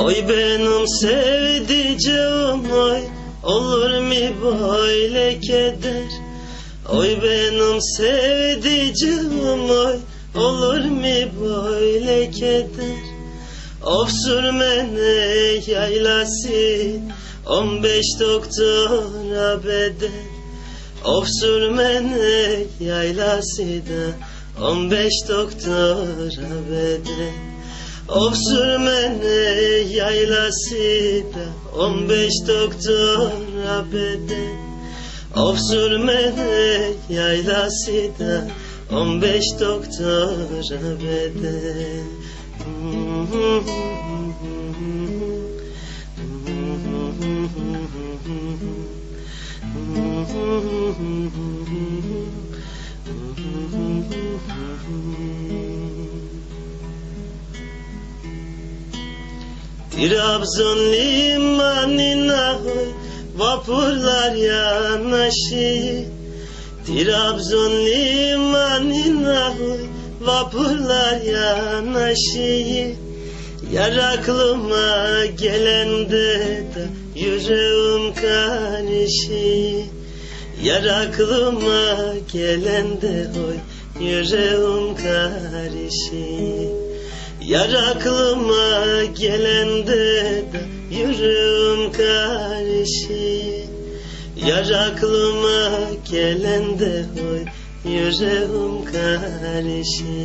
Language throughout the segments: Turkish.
Oy benim sevdiceğim oy. Olur mu böyle keder? Oy benim sevdiceğim oy. Olur mu böyle keder? Of sürmene yaylası On beş doktora bedel. Of sürmene yaylası da On beş doktora bedel Of sürmene yaylası da On beş doktora bedel Of sürmene yaylası On beş doktora bedel Trabzon limanına Vapurlar yanaşıyor Trabzon limanına Vapurlar yanaşıyor Yar aklıma gelende de Yüreğim karışıyor Yar aklıma gelende hoy Yüreğim karışıyor Yar aklıma gelende de Yüreğim karışıyor Yar aklıma gelende hoy Yüreğim karışıyor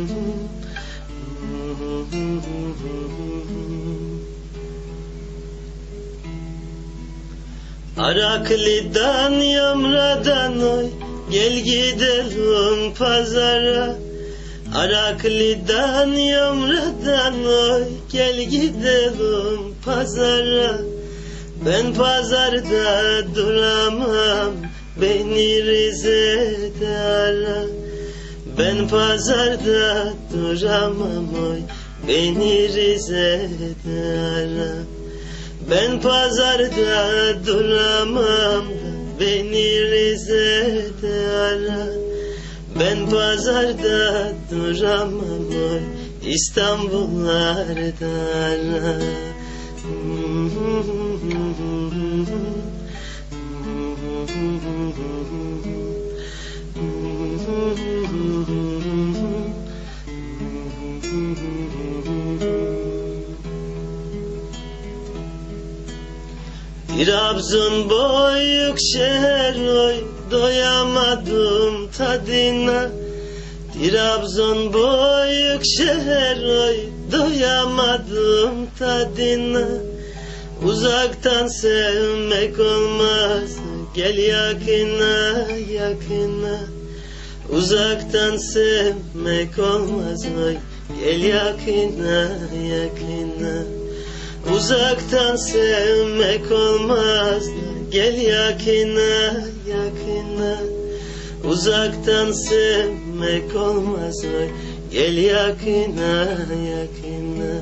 Araklı'dan Yamra'dan oy Gel gidelim pazara. Araklı'dan Yamra'dan oy Gel gidelim pazara. Ben pazarda duramam Beni Rize'de ara. Ben pazarda duramam oy Beni Rize'de ara ben pazarda duramam beni Rize'de ara. Ben pazarda duramam İstanbullarda ara Trabzon boyuk şehir oy doyamadım tadına. Trabzon boyuk şehir oy doyamadım tadına. Uzaktan sevmek olmaz gel yakına yakına. Uzaktan sevmek olmaz oy gel yakına yakına Uzaktan sevmek olmaz. Gel yakına yakına. Uzaktan sevmek olmaz. Gel yakına yakına.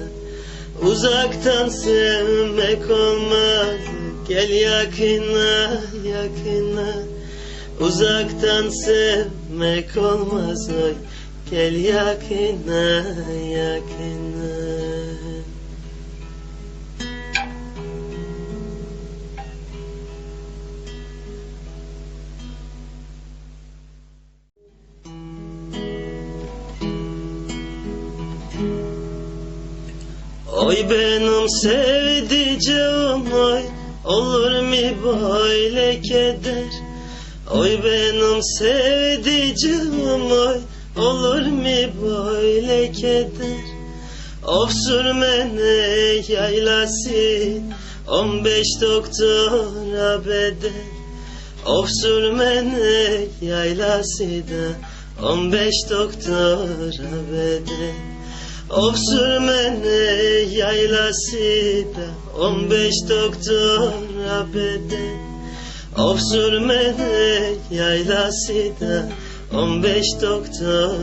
Uzaktan sevmek olmaz. Gel yakına yakına. Uzaktan sevmek olmaz. Gel yakına yakına Oy benim sevdiceğim oy. Olur mu böyle keder? Oy benim sevdiceğim oy. Olur mu böyle keder? Of sürmene yaylası On beş doktora bedel. Of sürmene yaylası da On beş doktora bedel Of sürmene yaylası da On beş doktora bedel Of sürmene yaylası da On beş doktor